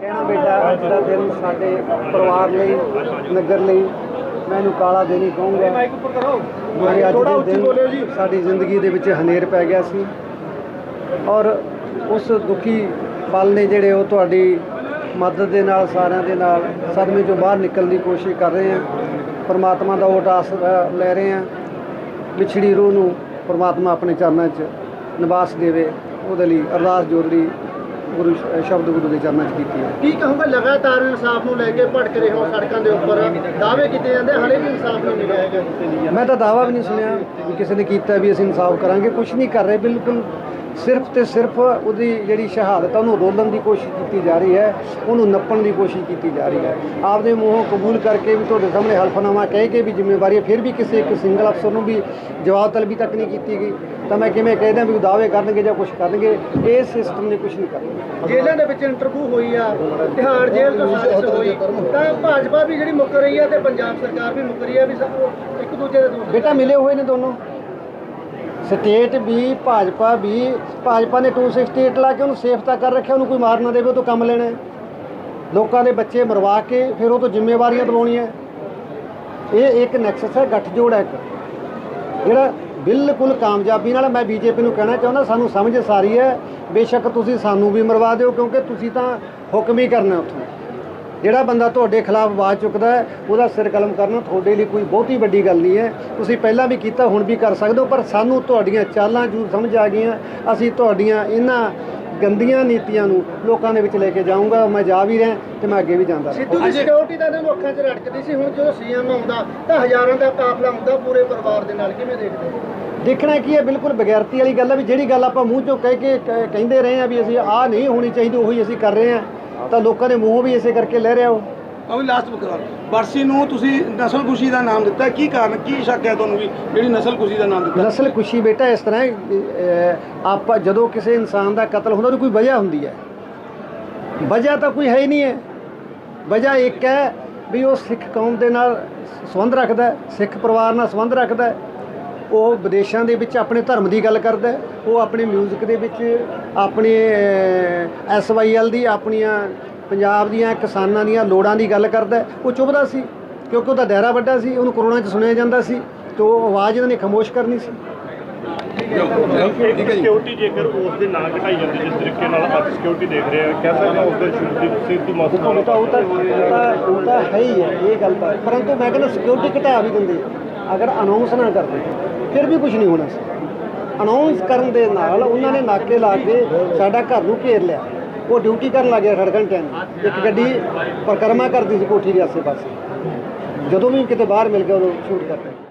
ਕਹਿਣਾ ਬੇਟਾ ਅੱਜ ਦਾ ਦਿਨ ਸਾਡੇ ਪਰਿਵਾਰ ਲਈ, ਨਗਰ ਲਈ ਮੈਨੂੰ ਕਾਲਾ ਦਿਨ ਹੀ ਕਹੂੰਗਾ। ਮਾਈਕ ਉੱਪਰ ਕਰੋ ਅੱਜ ਦੇ ਦਿਨ ਸਾਡੀ ਜ਼ਿੰਦਗੀ ਦੇ ਵਿੱਚ ਹਨੇਰ ਪੈ ਗਿਆ ਸੀ। ਔਰ ਉਸ ਦੁਖੀ ਪਲ ਨੇ ਜਿਹੜੇ ਉਹ ਤੁਹਾਡੀ ਮਦਦ ਦੇ ਨਾਲ, ਸਾਰਿਆਂ ਦੇ ਨਾਲ ਸਦਮੇ ਚੋਂ ਬਾਹਰ ਨਿਕਲਣ ਦੀ ਕੋਸ਼ਿਸ਼ ਕਰ ਰਹੇ ਹਾਂ। ਪਰਮਾਤਮਾ ਦਾ ਉਹ ਆਸਰਾ ਲੈ ਰਹੇ ਹਾਂ। ਵਿਛੜੀ ਰੂਹ ਨੂੰ ਪਰਮਾਤਮਾ ਆਪਣੇ ਚਰਨਾਂ 'ਚ ਨਿਵਾਸ ਦੇਵੇ। ਉਹਦੇ ਲਈ ਅਰਦਾਸ ਜੋਦਰੀ ਗੁਰੂ ਸ਼- ਸ਼ਬਦ ਗੁਰੂ ਦੇ ਚਰਨਾਂ 'ਚ ਕੀਤੀ ਹੈ। ਕੀ ਕਹੂੰਗਾ ਲਗਾਤਾਰ ਇਨਸਾਫ ਨੂੰ ਲੈ ਕੇ ਭਟਕ ਰਹੇ ਹੋ ਸੜਕਾਂ ਦੇ ਉੱਪਰ? ਦਾਅਵੇ ਕੀਤੇ ਜਾਂਦੇ ਹਲੇ ਵੀ ਇਨਸਾਫ ਨਹੀਂ ਮਿਲਿਆ ਹੈਗਾ। ਮੈਂ ਤਾਂ ਦਾਵਾ ਵੀ ਨਹੀਂ ਸੁਣਿਆ ਵੀ ਕਿਸੇ ਨੇ ਕੀਤਾ ਵੀ ਅਸੀਂ ਇਨਸਾਫ ਕਰਾਂਗੇ ਕੁਝ ਨਹੀਂ ਕਰ ਰਹੇ ਬਿਲਕੁਲ ਸਿਰਫ ਤੇ ਸਿਰਫ ਉਹਦੀ ਜਿਹੜੀ ਸ਼ਹਾਦਤ ਆ ਉਹਨੂੰ ਰੋਲਣ ਦੀ ਕੋਸ਼ਿਸ਼ ਕੀਤੀ ਜਾ ਰਹੀ ਹੈ ਉਹਨੂੰ ਨੱਪਣ ਦੀ ਕੋਸ਼ਿਸ਼ ਕੀਤੀ ਜਾ ਰਹੀ ਹੈ। ਆਪਦੇ ਮੂੰਹੋਂ ਕਬੂਲ ਕਰਕੇ ਵੀ ਤੁਹਾਡੇ ਸਾਹਮਣੇ ਹਲਫਨਾਮਾ ਕਹਿ ਕੇ ਵੀ ਜ਼ਿੰਮੇਵਾਰੀ ਹੈ ਫਿਰ ਵੀ ਕਿਸੇ ਇੱਕ ਸਿੰਗਲ ਅਫਸਰ ਨੂੰ ਵੀ ਜਵਾਬ ਤਲਬੀ ਤੱਕ ਨਹੀਂ ਕੀਤੀ ਗਈ। ਤਾਂ ਮੈਂ ਕਿਵੇਂ ਕਹਿਦਾ ਵੀ ਉਹ ਦਾਅਵੇ ਕਰਨਗੇ ਜਾਂ ਕੁਝ ਕਰਨਗੇ ਇਹ ਸਿਸਟਮ ਨੇ ਕੁਝ ਨਹੀਂ ਕਰਨਾ। ਜੇਲ੍ਹਾਂ ਦੇ ਵਿੱਚ ਇੰਟਰਵਿਊ ਹੋਈ ਆ ਤਿਹਾੜ ਜੇਲ੍ਹ ਤੋਂ ਸਾਜ਼ਿਸ਼ ਹੋਈ। ਤਾਂ ਭਾਜਪਾ ਵੀ ਜਿਹੜੀ ਮੁੱਕਰ ਰਹੀ ਆ ਤੇ ਪੰਜਾਬ ਸਰਕਾਰ ਵੀ ਮੁੱਕਰ ਰਹੀ ਆ ਵੀ ਸਭ ਇੱਕ ਦੂਜੇ ਦੇ ਦੋਸ਼ ਬੇਟਾ ਮਿਲੇ ਹੋਏ ਨੇ ਦੋਨੋਂ? ਸਟੇਟ ਵੀ, ਭਾਜਪਾ ਵੀ, ਭਾਜਪਾ ਨੇ 268 ਲਾ ਕੇ ਉਹਨੂੰ ਸੇਫ ਤਾਂ ਕਰ ਰੱਖਿਆ, ਉਹਨੂੰ ਕੋਈ ਮਾਰ ਨਾ ਦੇਵੇ, ਉਹ ਤੋਂ ਕੰਮ ਲੈਣਾ ਲੋਕਾਂ ਦੇ ਬੱਚੇ ਮਰਵਾ ਕੇ ਫਿਰ ਉਹ ਤੋਂ ਜ਼ਿੰਮੇਵਾਰੀਆਂ ਦਿਵਾਉਣੀਆਂ ਇਹ ਇੱਕ ਨੈਕਸਸ ਹੈ, ਗੱਠਜੋੜ ਹੈ ਇੱਕ। ਜਿਹੜਾ ਬਿਲਕੁਲ ਕਾਮਯਾਬੀ ਨਾਲ ਮੈਂ ਬੀਜੇਪੀ ਨੂੰ ਕਹਿਣਾ ਚਾਹੁੰਦਾ, ਸਾਨੂੰ ਸਮਝ ਸਾਰੀ ਹੈ। ਬੇਸ਼ੱਕ ਤੁਸੀਂ ਸਾਨੂੰ ਵੀ ਮਰਵਾ ਦਿਓ, ਕਿਉਂਕਿ ਤੁਸੀਂ ਤਾਂ ਹੁਕਮ ਹੀ ਕਰਨਾ ਉੱਥੋਂ। ਜਿਹੜਾ ਬੰਦਾ ਤੁਹਾਡੇ ਖਿਲਾਫ ਆਵਾਜ਼ ਚੁੱਕਦਾ ਹੈ ਉਹਦਾ ਸਿਰ ਕਲਮ ਕਰਨਾ ਤੁਹਾਡੇ ਲਈ ਕੋਈ ਬਹੁਤੀ ਵੱਡੀ ਗੱਲ ਨਹੀਂ ਹੈ। ਤੁਸੀਂ ਪਹਿਲਾਂ ਵੀ ਕੀਤਾ ਹੁਣ ਵੀ ਕਰ ਸਕਦੇ ਹੋ ਪਰ ਸਾਨੂੰ ਤੁਹਾਡੀਆਂ ਚਾਲਾਂ ਜ਼ਰੂਰ ਸਮਝ ਆ ਗਈਆਂ। ਅਸੀਂ ਤੁਹਾਡੀਆਂ ਇਹਨਾਂ ਗੰਦੀਆਂ ਨੀਤੀਆਂ ਨੂੰ ਲੋਕਾਂ ਦੇ ਵਿੱਚ ਲੈ ਕੇ ਜਾਊਂਗਾ। ਮੈਂ ਜਾ ਵੀ ਰਿਹਾ ਤੇ ਮੈਂ ਅੱਗੇ ਵੀ ਜਾਂਦਾ ਰਹਾਂ। ਸਿੱਧੂ ਦੀ ਸਿਕਿਉਰਿਟੀ ਤਾਂ ਇਹਨਾਂ ਨੂੰ ਅੱਖਾਂ 'ਚ ਰੜਕਦੀ ਸੀ ਹੁਣ ਜਦੋਂ ਸੀਐਮ ਆਉਂਦਾ ਤਾਂ ਹਜ਼ਾਰਾਂ ਦਾ ਕਾਫਲਾ ਹੁੰਦਾ ਪੂਰੇ ਪਰਿਵਾਰ ਦੇ ਨਾਲ। ਕਿਵੇਂ ਦੇਖਦੇ ਹੋ? ਦੇਖਣਾ ਕੀ ਹੈ ਬਿਲਕੁਲ ਬਗੈਰਤੀ ਵਾਲੀ ਗੱਲ ਹੈ ਵੀ ਜਿਹੜੀ ਗੱਲ ਆਪਾਂ ਮੂੰਹ ਚੋਂ ਕਹਿ ਕੇ ਕ- ਕਹਿੰਦੇ ਰਹੇ ਆ ਵੀ ਅਸੀਂ ਆਹ ਨਹੀਂ ਹੋਣੀ ਚਾਹੀਦੀ ਉਹੀ ਅਸੀਂ ਕਰ ਰਹੇ ਆ ਤਾਂ ਲੋਕਾਂ ਦੇ ਮੂੰਹ ਵੀ ਇਸੇ ਕਰਕੇ ਲੈ ਰਿਹਾ ਉਹ। ਅਭੀ ਲਾਸਟ ਬਕਰਾਰ ਵਰਸੀ ਨੂੰ ਤੁਸੀਂ ਨਸਲ ਖੁਸ਼ੀ ਦਾ ਨਾਮ ਦਿੱਤਾ। ਕੀ ਕਾਰਨ ਕੀ ਸ਼ੱਕ ਹੈ ਤੁਹਾਨੂੰ ਵੀ ਜਿਹੜੀ ਨਸਲ ਖੁਸ਼ੀ ਦਾ ਨਾਮ ਦਿੱਤਾ? ਨਸਲ ਖੁਸ਼ੀ ਬੇਟਾ ਇਸ ਤਰ੍ਹਾਂ ਆਪਾਂ ਜਦੋਂ ਕਿਸੇ ਇਨਸਾਨ ਦਾ ਕਤਲ ਹੁੰਦਾ ਉਹਦੀ ਕੋਈ ਵਜ੍ਹਾ ਹੁੰਦੀ ਹੈ। ਵਜ੍ਹਾ ਤਾਂ ਕੋਈ ਹੈ ਹੀ ਨਹੀਂ ਹੈ। ਵਜ੍ਹਾ ਇੱਕ ਹੈ ਵੀ ਉਹ ਸਿੱਖ ਕੌਮ ਦੇ ਨਾਲ ਸੰਬੰਧ ਰੱਖਦਾ ਸਿੱਖ ਪਰਿਵਾਰ ਨਾਲ ਸੰਬੰਧ ਰੱਖਦਾ। ਉਹ ਵਿਦੇਸ਼ਾਂ ਦੇ ਵਿੱਚ ਆਪਣੇ ਧਰਮ ਦੀ ਗੱਲ ਕਰਦਾ। ਉਹ ਆਪਣੇ ਮਿਊਜ਼ਿਕ ਦੇ ਵਿੱਚ ਆਪਣੇ ਐਸਵਾਈਐਲ ਦੀ ਆਪਣੀਆਂ ਪੰਜਾਬ ਦੀਆਂ ਕਿਸਾਨਾਂ ਦੀਆਂ ਲੋੜਾਂ ਦੀ ਗੱਲ ਕਰਦਾ। ਉਹ ਚੁੱਭਦਾ ਸੀ ਕਿਉਂਕਿ ਉਹਦਾ ਦਾਇਰਾ ਵੱਡਾ ਸੀ ਉਹਨੂੰ ਕਰੋਨਾ 'ਚ ਸੁਣਿਆ ਜਾਂਦਾ ਸੀ ਤੇ ਉਹ ਆਵਾਜ਼ ਇਹਨਾਂ ਨੇ ਖਾਮੋਸ਼ ਕਰਨੀ ਸੀ। ਸਿਕਿਉਰਿਟੀ ਜੇਕਰ ਉਸ ਦੇ ਨਾਂ ਘਟਾਈ ਜਾਂਦੀ ਜਿਸ ਤਰੀਕੇ ਨਾਲ ਅੱਜ ਸਿਕਿਉਰਿਟੀ ਦੇਖ ਰਹੇ ਆ ਕਹਿ ਸਕਦੇ ਉਸ ਦੇ ਸ਼ੂਟ ਦੀ ਬੇਟਾ ਉਹ ਤਾਂ ਉਹ ਤਾਂ ਉਹ ਤਾਂ ਹੈ। ਹੀ ਹੈ ਇਹ ਗੱਲ ਤਾਂ। ਪਰੰਤੂ ਮੈਂ ਕਹਿੰਦਾ ਸਿਕਿਉਰਿਟੀ ਘਟਾ ਵੀ ਦਿੰਦੇ। ਅਗਰ ਅਨਾਉਂਸ ਨਾ ਕਰਦੇ। ਫਿਰ ਵੀ ਕੁਝ ਨਹੀਂ ਹੋਣਾ ਸੀ। ਅਨਾਉਂਸ ਕਰਨ ਦੇ ਨਾਲ ਉਹਨਾਂ ਨੇ ਨਾਕੇ ਲਾ ਕੇ ਸਾਡਾ ਘਰ ਨੂੰ ਘੇਰ ਲਿਆ। ਉਹ ਡਿਊਟੀ ਕਰਨ ਲੱਗ ਗਿਆ ਸੜਕਾਂ ਟੈਨ ਇੱਕ ਗੱਡੀ ਪਰਕਰਮਾ ਕਰਦੀ ਸੀ ਕੋਠੀ ਦੇ ਆਸੇ ਪਾਸੇ ਜਦੋਂ ਵੀ ਕਿਤੇ ਬਾਹਰ ਮਿਲ ਗਿਆ, ਉਦੋਂ ਸ਼ੂਟ ਕਰਦੇ